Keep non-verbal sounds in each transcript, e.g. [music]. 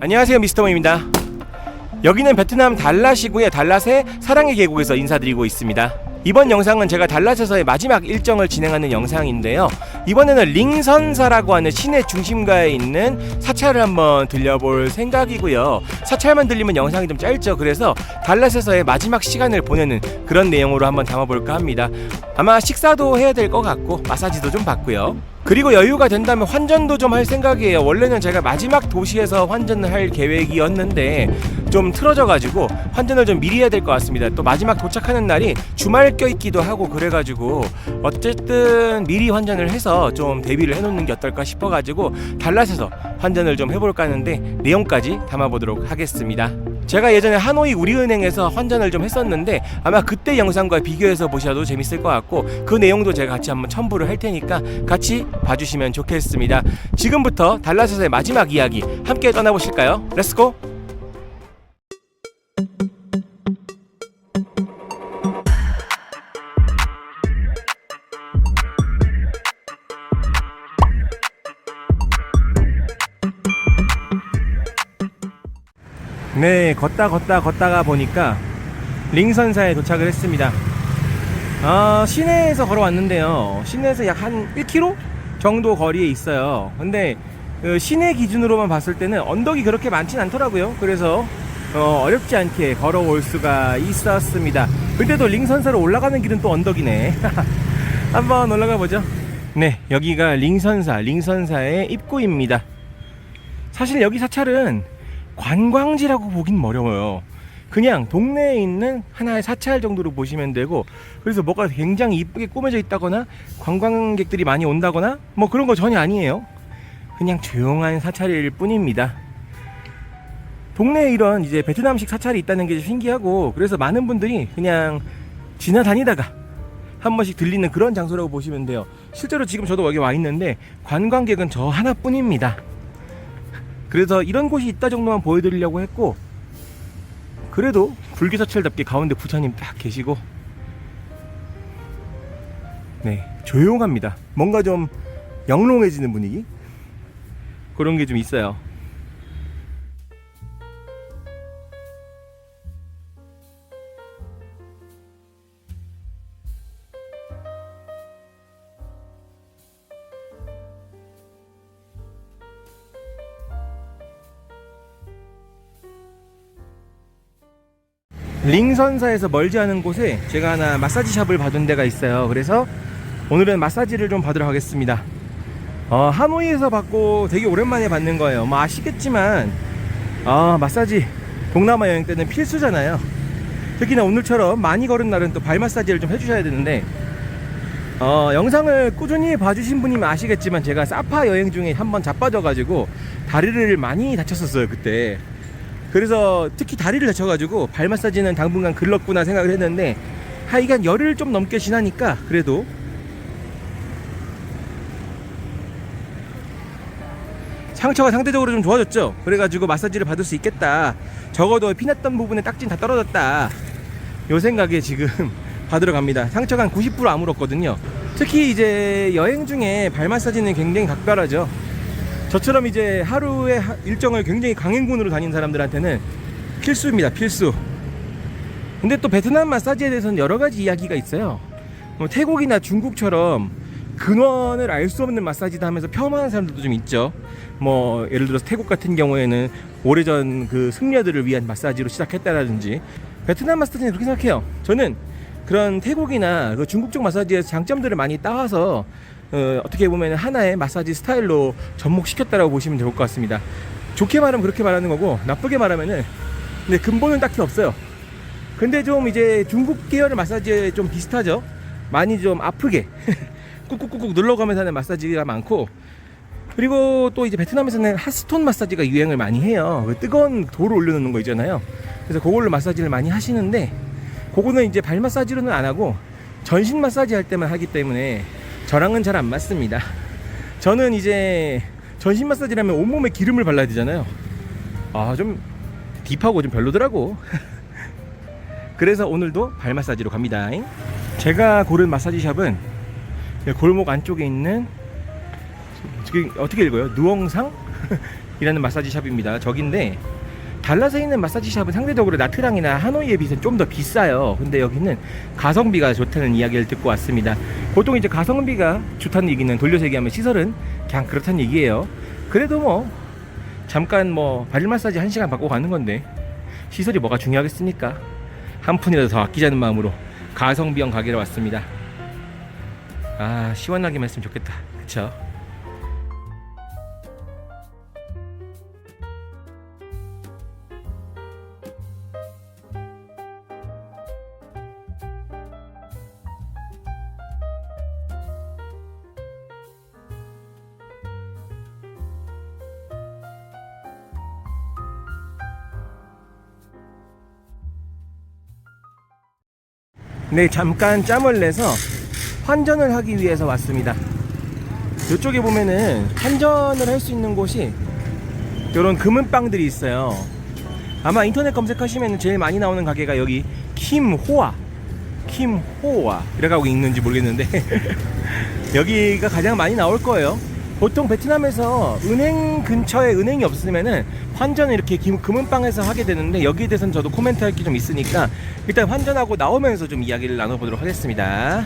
안녕하세요 미스터모입니다. 여기는 베트남 달랏이고요 달랏의 사랑의 계곡에서 인사드리고 있습니다. 이번 영상은 제가 달랏에서의 마지막 일정을 진행하는 영상인데요. 이번에는 링선사라고 하는 시내 중심가에 있는 사찰을 한번 들려볼 생각이고요. 사찰만 들리면 영상이 좀 짧죠. 그래서 달랏에서의 마지막 시간을 보내는 그런 내용으로 한번 담아볼까 합니다. 아마 식사도 해야 될 것 같고 마사지도 좀 받고요 그리고 여유가 된다면 환전도 좀 할 생각이에요. 원래는 제가 마지막 도시에서 환전을 할 계획이었는데 좀 틀어져가지고 환전을 좀 미리 해야 될 것 같습니다. 또 마지막 도착하는 날이 주말 껴있기도 하고 그래가지고 어쨌든 미리 환전을 해서 좀 대비를 해놓는 게 어떨까 싶어가지고 달랏에서 환전을 좀 해볼까 하는데 내용까지 담아보도록 하겠습니다. 제가 예전에 하노이 우리은행에서 환전을 좀 했었는데 아마 그때 영상과 비교해서 보셔도 재밌을 것 같고 그 내용도 제가 같이 한번 첨부를 할 테니까 같이 봐주시면 좋겠습니다. 지금부터 달랏에서의 마지막 이야기 함께 떠나보실까요? 렛츠고! 네, 걷다 걷다 걷다가 보니까 링선사에 도착을 했습니다. 아, 시내에서 걸어왔는데요. 시내에서 약 한 1km 정도 거리에 있어요. 근데 그 시내 기준으로만 봤을 때는 언덕이 그렇게 많진 않더라고요. 그래서 어, 어렵지 않게 걸어올 수가 있었습니다. 근데도 링선사로 올라가는 길은 또 언덕이네. [laughs] 한번 올라가 보죠. 네, 여기가 링선사, 링선사의 입구입니다. 사실 여기 사찰은 관광지라고 보긴 어려워요. 그냥 동네에 있는 하나의 사찰 정도로 보시면 되고 그래서 뭐가 굉장히 이쁘게 꾸며져 있다거나 관광객들이 많이 온다거나 뭐 그런 거 전혀 아니에요. 그냥 조용한 사찰일 뿐입니다. 동네에 이런 이제 베트남식 사찰이 있다는 게 신기하고 그래서 많은 분들이 그냥 지나다니다가 한 번씩 들리는 그런 장소라고 보시면 돼요. 실제로 지금 저도 여기 와 있는데 관광객은 저 하나뿐입니다. 그래서 이런 곳이 있다 정도만 보여드리려고 했고 그래도 불기사철답게 가운데 부처님 딱 계시고 네 조용합니다. 뭔가 좀 영롱해지는 분위기? 그런 게 좀 있어요 링선사에서 멀지 않은 곳에 제가 하나 마사지 샵을 받은 데가 있어요. 그래서 오늘은 마사지를 좀 받으러 가겠습니다. 어, 하노이에서 받고 되게 오랜만에 받는 거예요. 뭐 아시겠지만 아, 마사지 동남아 여행 때는 필수잖아요. 특히나 오늘처럼 많이 걸은 날은 또 발 마사지를 좀 해주셔야 되는데 어, 영상을 꾸준히 봐주신 분이면 아시겠지만 제가 사파 여행 중에 한번 자빠져가지고 다리를 많이 다쳤었어요 그때 그래서 특히 다리를 다쳐가지고 발 마사지는 당분간 글렀구나 생각을 했는데 하여간 열흘 좀 넘게 지나니까 그래도 상처가 상대적으로 좀 좋아졌죠. 그래가지고 마사지를 받을 수 있겠다. 적어도 피났던 부분에 딱진 다 떨어졌다. 요 생각에 지금 [laughs] 받으러 갑니다. 상처가 한 90% 아물었거든요. 특히 이제 여행 중에 발 마사지는 굉장히 각별하죠 저처럼 이제 하루의 하- 일정을 굉장히 강행군으로 다니는 사람들한테는 필수입니다 필수. 근데 또 베트남 마사지에 대해서는 여러 가지 이야기가 있어요. 뭐 태국이나 중국처럼 근원을 알 수 없는 마사지다 하면서 폄하하는 사람들도 좀 있죠. 뭐 예를 들어서 태국 같은 경우에는 오래전 그 승려들을 위한 마사지로 시작했다라든지 베트남 마사지는 그렇게 생각해요. 저는 그런 태국이나 그 중국 쪽 마사지에서 장점들을 많이 따와서 어, 어떻게 보면 하나의 마사지 스타일로 접목시켰다라고 보시면 좋을 것 같습니다. 좋게 말하면 그렇게 말하는 거고 나쁘게 말하면은 근데 근본은 딱히 없어요. 근데 좀 이제 중국 계열의 마사지에 좀 비슷하죠. 많이 좀 아프게 [laughs] 꾹꾹꾹꾹 눌러가면서 하는 마사지가 많고 그리고 또 이제 베트남에서는 핫스톤 마사지가 유행을 많이 해요. 그 뜨거운 돌을 올려놓는 거 있잖아요. 그래서 그걸로 마사지를 많이 하시는데 그거는 이제 발 마사지로는 안 하고 전신 마사지 할 때만 하기 때문에 저랑은 잘 안 맞습니다. 저는 이제 전신 마사지라면 온몸에 기름을 발라야 되잖아요. 아, 좀 딥하고 좀 별로더라고. [laughs] 그래서 오늘도 발 마사지로 갑니다. 제가 고른 마사지 샵은 골목 안쪽에 있는 어떻게 읽어요? 누엉상? 이라는 마사지 샵입니다. 저긴데 달랏에 있는 마사지 샵은 상대적으로 나트랑이나 하노이에 비해서 좀 더 비싸요. 근데 여기는 가성비가 좋다는 이야기를 듣고 왔습니다. 보통 이제 가성비가 좋다는 얘기는 돌려서 얘기하면 시설은 그냥 그렇다는 얘기예요. 그래도 뭐 잠깐 뭐 발열 마사지 한 시간 받고 가는 건데 시설이 뭐가 중요하겠습니까? 한 푼이라도 더 아끼자는 마음으로 가성비형 가게로 왔습니다. 아 시원하게만 했으면 좋겠다. 그쵸? 네, 잠깐 짬을 내서 환전을 하기 위해서 왔습니다. 이쪽에 보면은 환전을 할 수 있는 곳이 이런 금은빵들이 있어요. 아마 인터넷 검색하시면 제일 많이 나오는 가게가 여기 김호아, 김호아 이라고 있는지 모르겠는데 [laughs] 여기가 가장 많이 나올 거예요. 보통 베트남에서 은행 근처에 은행이 없으면은 환전을 이렇게 김- 금은방에서 하게 되는데 여기에 대해서는 저도 코멘트 할 게 좀 있으니까 일단 환전하고 나오면서 좀 이야기를 나눠보도록 하겠습니다.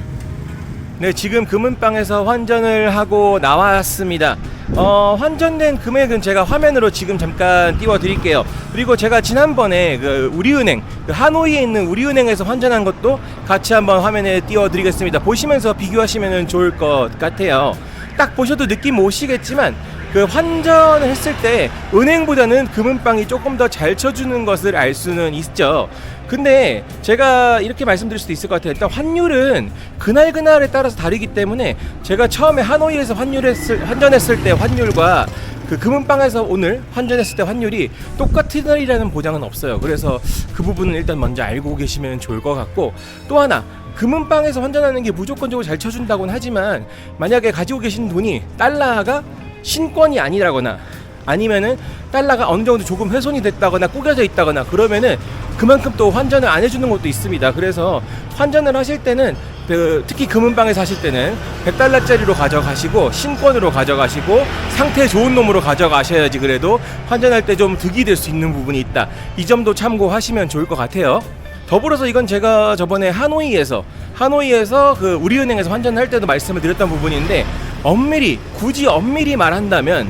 네, 지금 금은방에서 환전을 하고 나왔습니다. 어, 환전된 금액은 제가 화면으로 지금 잠깐 띄워 드릴게요. 그리고 제가 지난번에 그 우리은행, 그 하노이에 있는 우리은행에서 환전한 것도 같이 한번 화면에 띄워 드리겠습니다. 보시면서 비교하시면 좋을 것 같아요. 딱 보셔도 느낌 오시겠지만 그 환전을 했을 때 은행보다는 금은방이 조금 더 잘 쳐주는 것을 알 수는 있죠. 근데 제가 이렇게 말씀드릴 수도 있을 것 같아요. 일단 환율은 그날 그날에 따라서 다르기 때문에 제가 처음에 하노이에서 환율했을 환전했을 때 환율과 그 금은방에서 오늘 환전했을 때 환율이 똑같으리라는 보장은 없어요. 그래서 그 부분은 일단 먼저 알고 계시면 좋을 것 같고 또 하나 금은방에서 환전하는 게 무조건적으로 잘 쳐준다고는 하지만 만약에 가지고 계신 돈이 달러가 신권이 아니라거나 아니면은 달러가 어느 정도 조금 훼손이 됐다거나 꾸겨져 있다거나 그러면은 그만큼 또 환전을 안 해주는 것도 있습니다. 그래서 환전을 하실 때는 그 특히 금은방에서 하실 때는 100달러짜리로 가져가시고 신권으로 가져가시고 상태 좋은 놈으로 가져가셔야지 그래도 환전할 때 좀 득이 될 수 있는 부분이 있다. 이 점도 참고하시면 좋을 것 같아요. 더불어서 이건 제가 저번에 하노이에서 하노이에서 그 우리은행에서 환전할 때도 말씀을 드렸던 부분인데 엄밀히 굳이 엄밀히 말한다면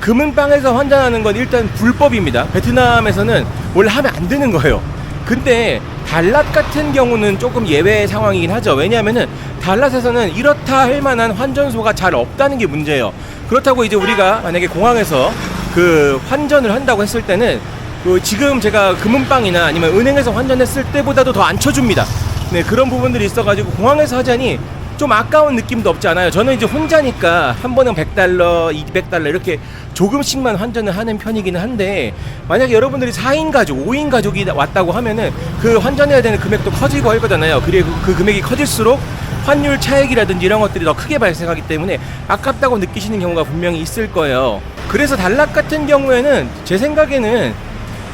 금은방에서 환전하는 건 일단 불법입니다. 베트남에서는 원래 하면 안 되는 거예요. 근데 달랏 같은 경우는 조금 예외 상황이긴 하죠. 왜냐하면은 달랏에서는 이렇다 할 만한 환전소가 잘 없다는 게 문제예요. 그렇다고 이제 우리가 만약에 공항에서 그 환전을 한다고 했을 때는 그 지금 제가 금은방이나 아니면 은행에서 환전했을 때보다도 더 안 쳐줍니다. 네 그런 부분들이 있어가지고 공항에서 하자니 좀 아까운 느낌도 없지 않아요. 저는 이제 혼자니까 한 번은 100달러, 200달러 이렇게 조금씩만 환전을 하는 편이기는 한데 만약에 여러분들이 4인 가족, 5인 가족이 왔다고 하면은 그 환전해야 되는 금액도 커지고 할 거잖아요. 그리고 그 금액이 커질수록 환율 차액이라든지 이런 것들이 더 크게 발생하기 때문에 아깝다고 느끼시는 경우가 분명히 있을 거예요. 그래서 달랏 같은 경우에는 제 생각에는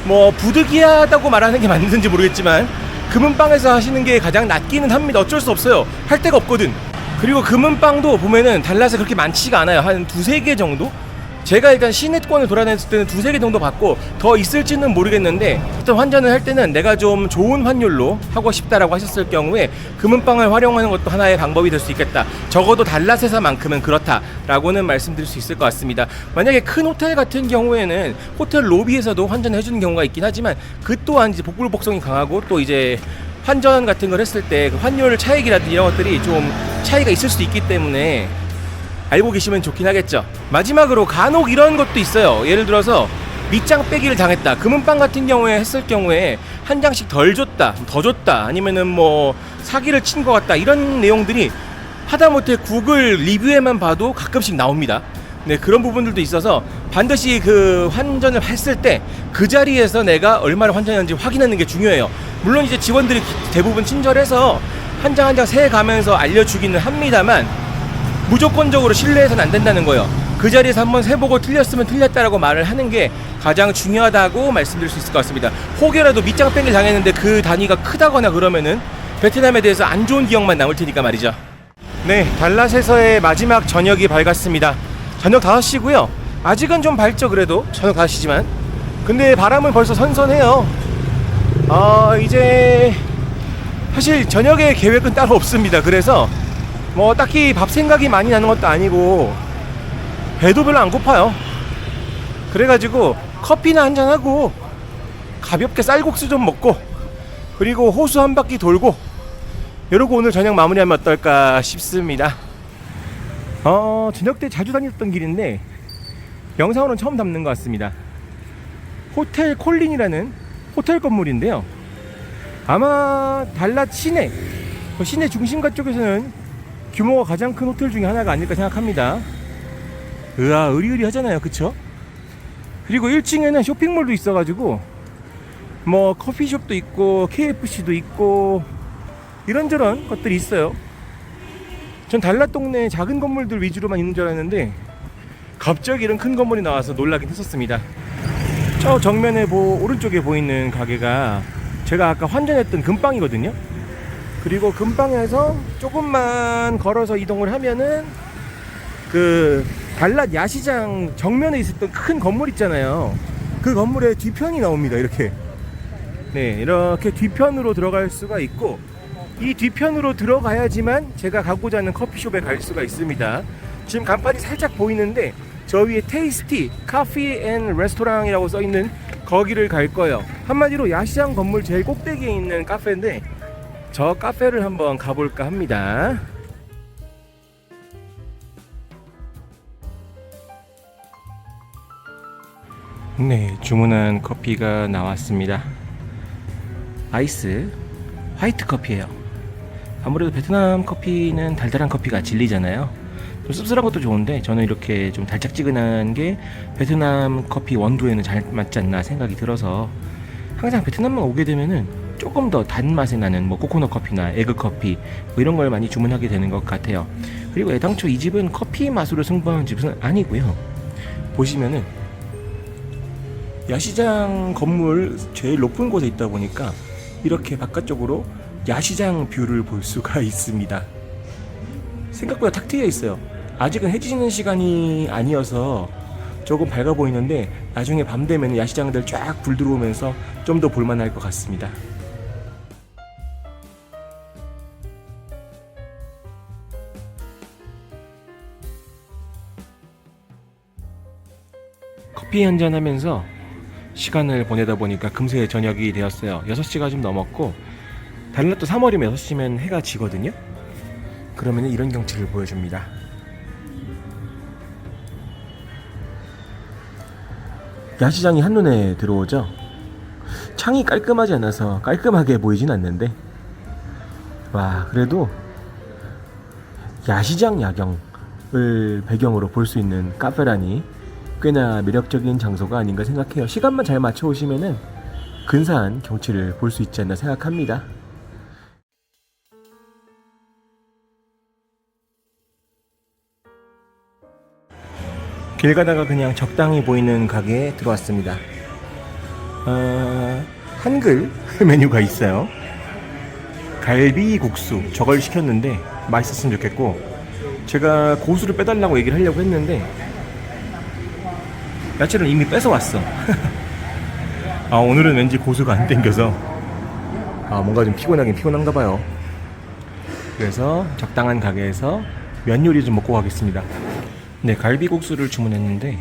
뭐 부득이하다고 말하는 게 맞는지 모르겠지만 금은방에서 하시는 게 가장 낫기는 합니다. 어쩔 수 없어요. 할 데가 없거든. 그리고 금은방도 보면은 달랏에 그렇게 많지가 않아요. 한 두세 개 정도? 제가 일단 시내권을 돌아다녔을 때는 두세 개 정도 받고 더 있을지는 모르겠는데 일단 환전을 할 때는 내가 좀 좋은 환율로 하고 싶다라고 하셨을 경우에 금은방을 활용하는 것도 하나의 방법이 될 수 있겠다. 적어도 달랏에서만큼은 그렇다라고는 말씀드릴 수 있을 것 같습니다. 만약에 큰 호텔 같은 경우에는 호텔 로비에서도 환전을 해주는 경우가 있긴 하지만 그 또한 이제 복불복성이 강하고 또 이제 환전 같은 걸 했을 때 그 환율 차익이라든지 이런 것들이 좀 차이가 있을 수도 있기 때문에 알고 계시면 좋긴 하겠죠. 마지막으로 간혹 이런 것도 있어요. 예를 들어서 밑장 빼기를 당했다. 금은빵 같은 경우에 했을 경우에 한 장씩 덜 줬다, 더 줬다, 아니면은 뭐 사기를 친 것 같다 이런 내용들이 하다못해 구글 리뷰에만 봐도 가끔씩 나옵니다. 네 그런 부분들도 있어서 반드시 그 환전을 했을 때 그 자리에서 내가 얼마를 환전했는지 확인하는 게 중요해요. 물론 이제 직원들이 대부분 친절해서 한 장 한 장 세 가면서 알려주기는 합니다만 무조건적으로 신뢰해서는 안 된다는 거예요. 그 자리에서 한번 세보고 틀렸으면 틀렸다라고 말을 하는 게 가장 중요하다고 말씀드릴 수 있을 것 같습니다. 혹여라도 밑장 뺑기 당했는데 그 단위가 크다거나 그러면은 베트남에 대해서 안 좋은 기억만 남을 테니까 말이죠. 네, 달랏에서의 마지막 저녁이 밝았습니다. 저녁 5시고요. 아직은 좀 밝죠 그래도 저녁 가시지만 근데 바람은 벌써 선선해요 아 이제 사실 저녁에 계획은 따로 없습니다 그래서 뭐 딱히 밥 생각이 많이 나는 것도 아니고 배도 별로 안 고파요. 그래가지고 커피나 한잔 하고 가볍게 쌀국수 좀 먹고 그리고 호수 한 바퀴 돌고 이러고 오늘 저녁 마무리하면 어떨까 싶습니다. 어 저녁 때 자주 다녔던 길인데 영상으로는 처음 담는 것 같습니다. 호텔 콜린이라는 호텔 건물인데요. 아마 달랏 시내 그 시내 중심가 쪽에서는 규모가 가장 큰 호텔 중에 하나가 아닐까 생각합니다. 으아 의리의리 하잖아요. 그쵸? 그리고 1층에는 쇼핑몰도 있어가지고 뭐 커피숍도 있고 KFC도 있고 이런저런 것들이 있어요. 전 달랏 동네 작은 건물들 위주로만 있는 줄 알았는데 갑자기 이런 큰 건물이 나와서 놀라긴 했었습니다. 저 정면에 보 오른쪽에 보이는 가게가 제가 아까 환전했던 금빵이거든요 그리고 금빵에서 조금만 걸어서 이동을 하면은 그 달랏 야시장 정면에 있었던 큰 건물 있잖아요. 그 건물의 뒤편이 나옵니다 이렇게. 네 이렇게 뒤편으로 들어갈 수가 있고 이 뒤편으로 들어가야지만 제가 가고자 하는 커피숍에 갈 수가 있습니다. 지금 간판이 살짝 보이는데 저 위에 테이스티 카피 앤 레스토랑이라고 써 있는 거기를 갈 거예요. 한마디로 야시장 건물 제일 꼭대기에 있는 카페인데 저 카페를 한번 가볼까 합니다 네, 주문한 커피가 나왔습니다. 아이스 화이트 커피예요. 아무래도 베트남 커피는 달달한 커피가 진리잖아요. 좀 씁쓸한 것도 좋은데 저는 이렇게 좀 달짝지근한 게 베트남 커피 원두에는 잘 맞지 않나 생각이 들어서 항상 베트남만 오게 되면은 조금 더 단맛이 나는 뭐 코코넛 커피나 에그 커피 뭐 이런 걸 많이 주문하게 되는 것 같아요. 그리고 애당초 이 집은 커피 맛으로 승부하는 집은 아니고요. 보시면은 야시장 건물 제일 높은 곳에 있다 보니까 이렇게 바깥쪽으로 야시장 뷰를 볼 수가 [laughs] 있습니다. 생각보다 탁 트여 있어요. 아직은 해지는 시간이 아니어서 조금 밝아 보이는데 나중에 밤 되면 야시장들 쫙 불 들어오면서 좀 더 볼만할 것 같습니다. 커피 한 잔 하면서 시간을 보내다 보니까 금세 저녁이 되었어요. 6시가 좀 넘었고 달랏 또 3월이면 6시면 해가 지거든요. 그러면 이런 경치를 보여줍니다. 야시장이 한눈에 들어오죠. 창이 깔끔하지 않아서 깔끔하게 보이진 않는데 와 그래도 야시장 야경을 배경으로 볼 수 있는 카페라니 꽤나 매력적인 장소가 아닌가 생각해요. 시간만 잘 맞춰 오시면은 근사한 경치를 볼 수 있지 않나 생각합니다. 길 가다가 그냥 적당히 보이는 가게에 들어왔습니다. 어, 한글 [laughs] 메뉴가 있어요. 갈비국수 저걸 시켰는데 맛있었으면 좋겠고 제가 고수를 빼달라고 얘기를 하려고 했는데 야채를 이미 뺏어왔어. [laughs] 아 오늘은 왠지 고수가 안 땡겨서 아 뭔가 좀 피곤하긴 피곤한가 봐요. 그래서 적당한 가게에서 면 요리 좀 먹고 가겠습니다. 네 갈비국수를 주문했는데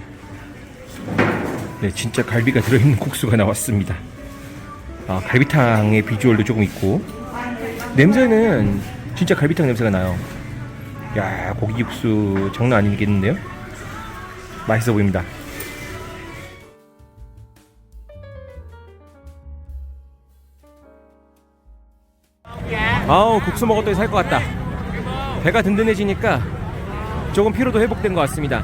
네 진짜 갈비가 들어있는 국수가 나왔습니다. 아 갈비탕의 비주얼도 조금 있고 냄새는 진짜 갈비탕 냄새가 나요. 야 고기 육수 장난 아니겠는데요? 맛있어 보입니다. 아우 국수 먹었더니 살 것 같다. 배가 든든해지니까 조금 피로도 회복된 것 같습니다.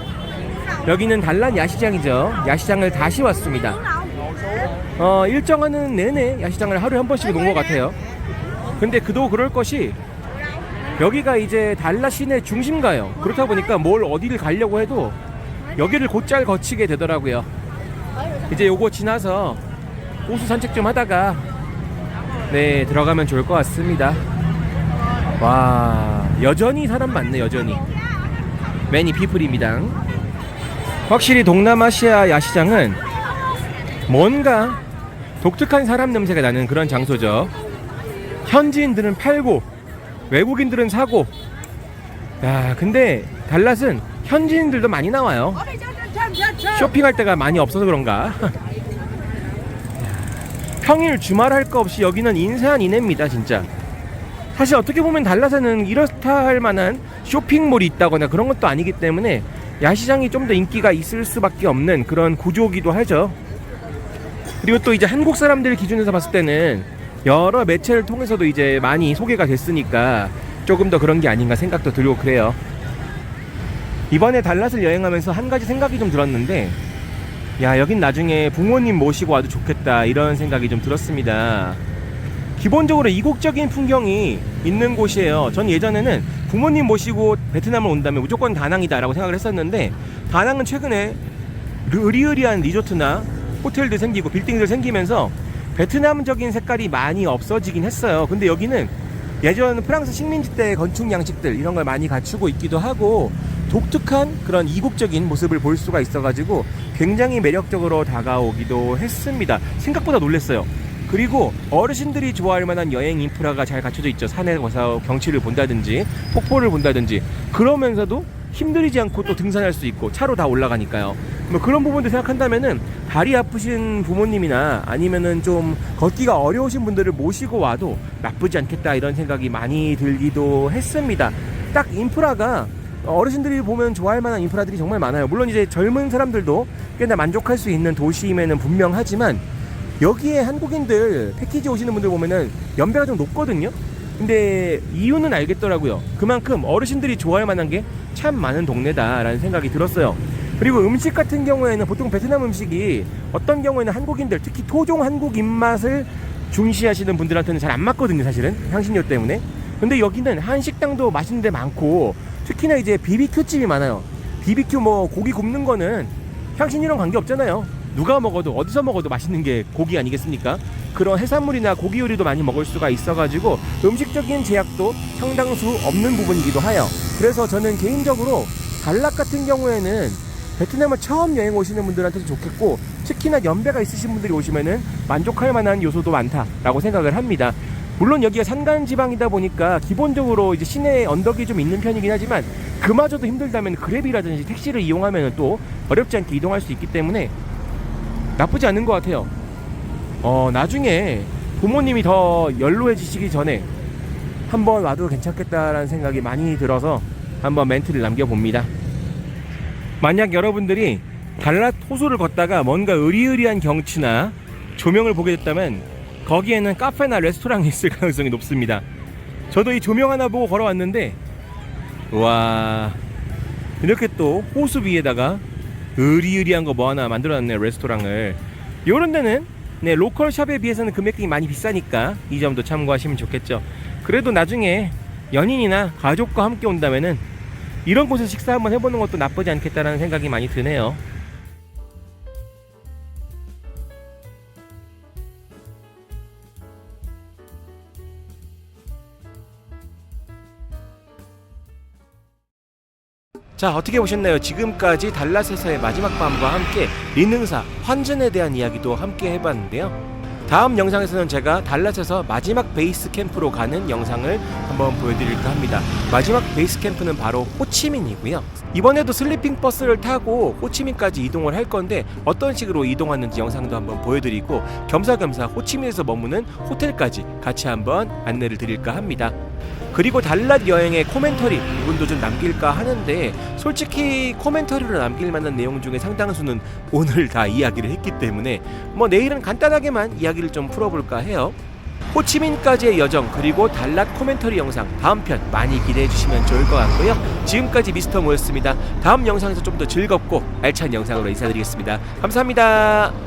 여기는 단란 야시장이죠. 야시장을 다시 왔습니다. 어, 일정하는 내내 야시장을 하루에 한 번씩 놓은 것 같아요. 근데 그도 그럴 것이 여기가 이제 달라 시내 중심가요. 그렇다 보니까 뭘 어디를 가려고 해도 여기를 곧잘 거치게 되더라고요. 이제 요거 지나서 호수 산책 좀 하다가 네 들어가면 좋을 것 같습니다. 와 여전히 사람 많네 여전히 매니 피플입니다. 확실히 동남아시아 야시장은 뭔가 독특한 사람 냄새가 나는 그런 장소죠. 현지인들은 팔고 외국인들은 사고. 야, 근데 달랏은 현지인들도 많이 나와요. 쇼핑할 때가 많이 없어서 그런가. [laughs] 평일 주말 할 거 없이 여기는 인사한 이내입니다, 진짜. 사실 어떻게 보면 달랏에는 이렇다 할 만한 쇼핑몰이 있다거나 그런 것도 아니기 때문에 야시장이 좀 더 인기가 있을 수밖에 없는 그런 구조기도 하죠. 그리고 또 이제 한국 사람들 기준에서 봤을 때는 여러 매체를 통해서도 이제 많이 소개가 됐으니까 조금 더 그런 게 아닌가 생각도 들고 그래요. 이번에 달랏을 여행하면서 한 가지 생각이 좀 들었는데 야 여긴 나중에 부모님 모시고 와도 좋겠다 이런 생각이 좀 들었습니다. 기본적으로 이국적인 풍경이 있는 곳이에요. 전 예전에는 부모님 모시고 베트남을 온다면 무조건 다낭이다 라고 생각을 했었는데 다낭은 최근에 으리으리한 리조트나 호텔들 생기고 빌딩들 생기면서 베트남적인 색깔이 많이 없어지긴 했어요. 근데 여기는 예전 프랑스 식민지 때 건축 양식들 이런 걸 많이 갖추고 있기도 하고 독특한 그런 이국적인 모습을 볼 수가 있어가지고 굉장히 매력적으로 다가오기도 했습니다. 생각보다 놀랐어요. 그리고 어르신들이 좋아할 만한 여행 인프라가 잘 갖춰져 있죠. 산에 가서 경치를 본다든지 폭포를 본다든지 그러면서도 힘들이지 않고 또 등산할 수 있고 차로 다 올라가니까요. 뭐 그런 부분들 생각한다면은 다리 아프신 부모님이나 아니면은 좀 걷기가 어려우신 분들을 모시고 와도 나쁘지 않겠다 이런 생각이 많이 들기도 했습니다. 딱 인프라가 어르신들이 보면 좋아할 만한 인프라들이 정말 많아요. 물론 이제 젊은 사람들도 꽤나 만족할 수 있는 도시임에는 분명하지만 여기에 한국인들 패키지 오시는 분들 보면은 연배가 좀 높거든요. 근데 이유는 알겠더라고요. 그만큼 어르신들이 좋아할 만한 게 참 많은 동네다라는 생각이 들었어요. 그리고 음식 같은 경우에는 보통 베트남 음식이 어떤 경우에는 한국인들 특히 토종 한국 입맛을 중시하시는 분들한테는 잘 안 맞거든요, 사실은 향신료 때문에. 근데 여기는 한식당도 맛있는 데 많고 특히나 이제 비비큐 집이 많아요. 비비큐 뭐 고기 굽는 거는 향신료랑 관계 없잖아요. 누가 먹어도 어디서 먹어도 맛있는 게 고기 아니겠습니까? 그런 해산물이나 고기 요리도 많이 먹을 수가 있어가지고 음식적인 제약도 상당수 없는 부분이기도 해요. 그래서 저는 개인적으로 달랏 같은 경우에는 베트남을 처음 여행 오시는 분들한테도 좋겠고 특히나 연배가 있으신 분들이 오시면은 만족할 만한 요소도 많다라고 생각을 합니다. 물론 여기가 산간 지방이다 보니까 기본적으로 이제 시내 언덕이 좀 있는 편이긴 하지만 그마저도 힘들다면 그랩이라든지 택시를 이용하면 또 어렵지 않게 이동할 수 있기 때문에 나쁘지 않은 것 같아요. 어, 나중에 부모님이 더 연로해지시기 전에 한번 와도 괜찮겠다라는 생각이 많이 들어서 한번 멘트를 남겨봅니다. 만약 여러분들이 달랏 호수를 걷다가 뭔가 으리으리한 경치나 조명을 보게 됐다면 거기에는 카페나 레스토랑이 있을 가능성이 높습니다. 저도 이 조명 하나 보고 걸어왔는데 와 이렇게 또 호수 위에다가 으리으리한 거 뭐 하나 만들어놨네요 레스토랑을. 요런 데는 네 로컬 샵에 비해서는 금액이 많이 비싸니까 이 점도 참고하시면 좋겠죠. 그래도 나중에 연인이나 가족과 함께 온다면은 이런 곳에서 식사 한번 해보는 것도 나쁘지 않겠다라는 생각이 많이 드네요 자 어떻게 보셨나요? 지금까지 달랏에서의 마지막 밤과 함께 리능사 환전에 대한 이야기도 함께 해봤는데요. 다음 영상에서는 제가 달랏에서 마지막 베이스 캠프로 가는 영상을 한번 보여드릴까 합니다. 마지막 베이스 캠프는 바로 호치민이고요. 이번에도 슬리핑 버스를 타고 호치민까지 이동을 할 건데 어떤 식으로 이동하는지 영상도 한번 보여드리고 겸사겸사 호치민에서 머무는 호텔까지 같이 한번 안내를 드릴까 합니다. 그리고 달랏 여행의 코멘터리 부분도 좀 남길까 하는데 솔직히 코멘터리로 남길 만한 내용 중에 상당수는 오늘 다 이야기를 했기 때문에 뭐 내일은 간단하게만 이야기를 좀 풀어볼까 해요. 호치민까지의 여정 그리고 달랏 코멘터리 영상 다음 편 많이 기대해 주시면 좋을 것 같고요. 지금까지 미스터 모였습니다. 다음 영상에서 좀 더 즐겁고 알찬 영상으로 인사드리겠습니다. 감사합니다.